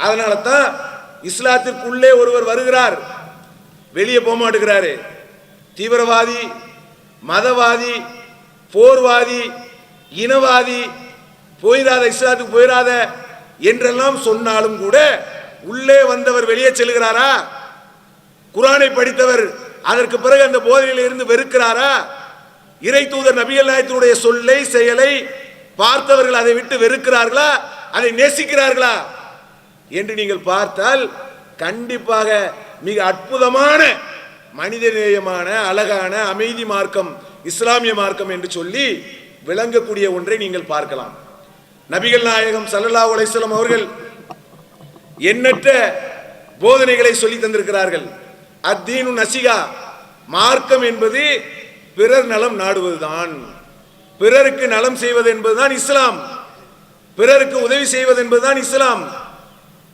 அதனால தான் இஸ்லாத்திற்குள்ளே ஒருவர் வருகிறார். வெளியே போக மாட்டேங்கிறாரு தீவிரவாதி மதவாதி போர்வாதி இனவாதி போயிடாத இஸ்லாத்துக்கு போயிடாத என்றெல்லாம் சொன்னாலும் கூட உள்ளே வந்தவர் வெளியே செல்கிறாரா? குரானை படித்தவர் அதற்கு பிறகு அந்த போதையில் இருந்து வெறுக்கிறாரா? இறை தூதர் நபிகள் சொல்லை செயலை பார்த்தவர்கள் அதை விட்டு வெறுக்கிறார்களா? அதை நேசிக்கிறார்களா? என்று நீங்கள் பார்த்தால் கண்டிப்பாக மிக அற்புதமான மனிதநேயமான அழகான அமைதி மார்க்கம் இஸ்லாமிய மார்க்கம் என்று சொல்லி விளங்கக்கூடிய ஒன்றை நீங்கள் பார்க்கலாம். நபிகள் நாயகம் சல்லல்லா அலைஹி அவர்கள் எண்ணற்ற போதனைகளை சொல்லி தந்திருக்கிறார்கள். அத்தீனு நசிகா மார்க்கம் என்பது பிறர் நலம் நாடுவதுதான். பிறருக்கு நலம் செய்வது என்பதுதான் இஸ்லாம். பிறருக்கு உதவி செய்வது என்பதுதான் இஸ்லாம்.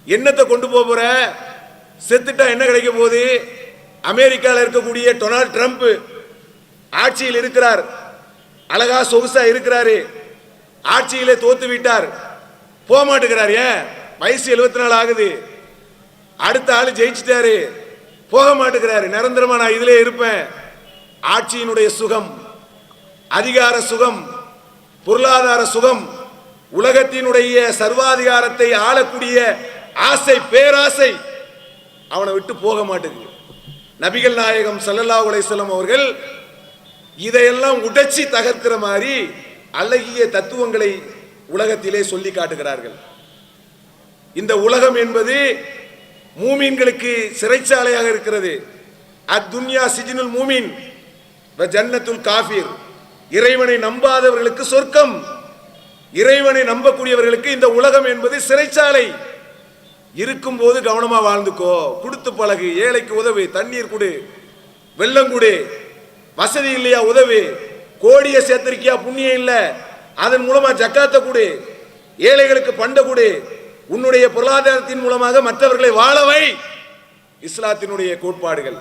என்னத்தை கொண்டு போக போற? செத்துட்டா என்ன கிடைக்க போகுது? அமெரிக்காவில் இருக்கக்கூடிய டொனால்ட் ட்ரம்ப் ஆட்சியில் இருக்கிறார். அழகா சொகுசா இருக்கிறாரு. ஆட்சியிலே தோத்து விட்டார். போக மாட்டேங்கிறார் ஏன்? வயசு எழுபத்தி நாலு ஆகுது. அடுத்த ஆள் ஜெயிச்சிட்டாரு. போக மாட்டேங்கிறாரு நிரந்தரமா நான் இதிலே இருப்பேன். ஆட்சியினுடைய சுகம் அதிகார சுகம் பொருளாதார சுகம் உலகத்தினுடைய சர்வாதிகாரத்தை ஆளக்கூடிய ஆசை பேராசை அவனை விட்டு போக மாட்டேங்குது. நபிகள் நாயகம் சல்லல்லா அலைஹி அவர்கள் இதையெல்லாம் உடைச்சி தகர்க்கிற மாதிரி அழகிய தத்துவங்களை உலகத்திலே சொல்லி காட்டுகிறார்கள். இந்த உலகம் என்பது மூமீன்களுக்கு சிறைச்சாலையாக இருக்கிறது. அத்துன்யா சிஜினுல் மூமின் ஜன்னத்துல் காஃபிர். இறைவனை நம்பாதவர்களுக்கு சொர்க்கம். இறைவனை நம்பக்கூடியவர்களுக்கு இந்த உலகம் என்பது சிறைச்சாலை. இருக்கும்போது கவனமா வாழ்ந்துக்கோ. கொடுத்து பழகு. ஏழைக்கு உதவு. தண்ணீர் கொடு. வெள்ளம் கொடு. வசதி இல்லையா உதவு. கோடியை சேர்த்திருக்கியா? புண்ணியம் இல்லை. அதன் மூலமா ஜக்காத்த கொடு. ஏழைகளுக்கு பண்ட கொடு. உன்னுடைய பொருளாதாரத்தின் மூலமாக மற்றவர்களை வாழவை இஸ்லாத்தினுடைய கோட்பாடுகள்.